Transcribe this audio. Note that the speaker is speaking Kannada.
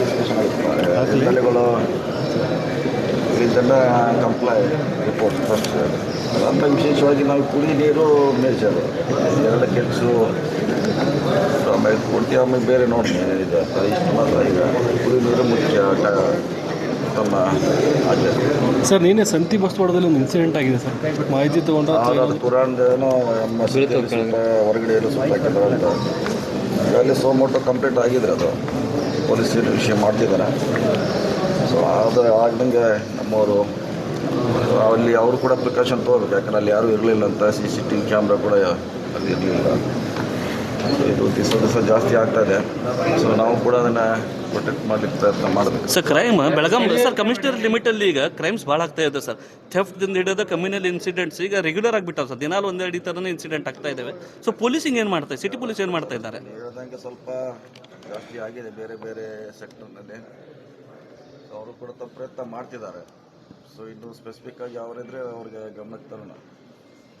ಡಿಸ್ಕಷನ್ ಆಗುತ್ತೆ ಎಂ ಎಲ್ ಎಗಳು ಇದೆಲ್ಲ ಕಂಪ್ಲೈ ರಿಪೋರ್ಟ್ ಫಸ್ಟ್ ಅದಾದ್ಮೇಲೆ ವಿಶೇಷವಾಗಿ ನಾವು ಕುಡಿ ನೀರು ಮೇಜರು ಎರಡು ಕೆಲಸ. ಆಮೇಲೆ ಕೊಡ್ತೀವಿ ಆಮೇಲೆ ಬೇರೆ ನೋಡಿ ಇದೆ ಇಷ್ಟು ಮಾತ್ರ ಈಗ. ಕುಡಿ ನೀರು ಮುಖ್ಯ ತಮ್ಮ ಆಚರಣೆ ಸರ್ ನೀನೇ ಸಂತಿ ಬಸ್ ಹೊಡೆದಲ್ಲಿ ಒಂದು ಇನ್ಸಿಡೆಂಟ್ ಆಗಿದೆ ಸರ್. ಮಾಹಿತಿ ತೊಗೊಂಡು ಪುರಾಣದೇನೋ ನಮ್ಮ ಹೊರಗಡೆ ಎಲ್ಲ ಸುತ್ತಾಕಿದ್ರು ಅಂತ. ಅಲ್ಲಿ ಸೋಮೋಟೋ ಕಂಪ್ಲೀಟ್ ಆಗಿದೆ ಅದು. ಪೊಲೀಸ್ ವಿಷಯ ಮಾಡ್ತಿದ್ದಾರೆ. ಸೊ ಅದು ಆಗ್ದಂಗೆ ನಮ್ಮವರು, ಅಲ್ಲಿ ಅವರು ಕೂಡ ಪ್ರಿಕಾಷನ್ ತೊಗೋಬೇಕು. ಯಾಕಂದ್ರೆ ಅಲ್ಲಿ ಯಾರೂ ಇರಲಿಲ್ಲ ಅಂತ C C T V camera ಕೂಡ ಅಲ್ಲಿ ಇರಲಿಲ್ಲ. ದಿವಸ ದಿವಸ ಜಾಸ್ತಿ ಆಗ್ತಾ ಇದೆ. ಸೊ ನಾವು ಕೂಡ ಅದನ್ನು ಪ್ರೊಟೆಕ್ಟ್ ಮಾಡಲಿಕ್ಕೆ ಪ್ರಯತ್ನ ಮಾಡಬೇಕು. Sir crime Belgaum sir commissioner ಲಿಮಿಟಲ್ಲಿ ಈಗ ಕ್ರೈಮ್ಸ್ ಭಾಳ ಆಗ್ತಾ ಇದೆ ಸರ್ ಥೆಫ್ಟ್ದಿಂದ ಹಿಡಿದು ಕಮ್ಯುನಲ್ ಇನ್ಸಿಡೆಂಟ್ಸ್ ಈಗ ರೆಗ್ಯುಲರ್ ಆಗಿಬಿಟ್ಟಾವೆ ಸರ್ ದಿನಾಲು ಒಂದೆರಡು ಈ ಥರನೇ ಇನ್ಸಿಡೆಂಟ್ ಆಗ್ತಾ ಇದ್ದಾವೆ ಸೊ ಪೊಲೀಸಿಂಗ್ ಏನು ಮಾಡ್ತಾರೆ ಸಿಟಿ ಪೊಲೀಸ್ ಏನು ಮಾಡ್ತಾ ಇದ್ದಾರೆ? ಹೇಳ್ದಂಗೆ ಸ್ವಲ್ಪ ಜಾಸ್ತಿ ಆಗಿದೆ ಬೇರೆ ಬೇರೆ ಸೆಕ್ಟರ್ನಲ್ಲಿ ಸೊ ಅವರು ಕೂಡ ತಮ್ಮ ಪ್ರಯತ್ನ ಮಾಡ್ತಿದ್ದಾರೆ. ಸೊ ಇನ್ನು ಸ್ಪೆಸಿಫಿಕ್ ಆಗಿ ಅವರಿದ್ರೆ ಅವ್ರಿಗೆ ಗಮನಕ್ಕೆ ತರೋಣ.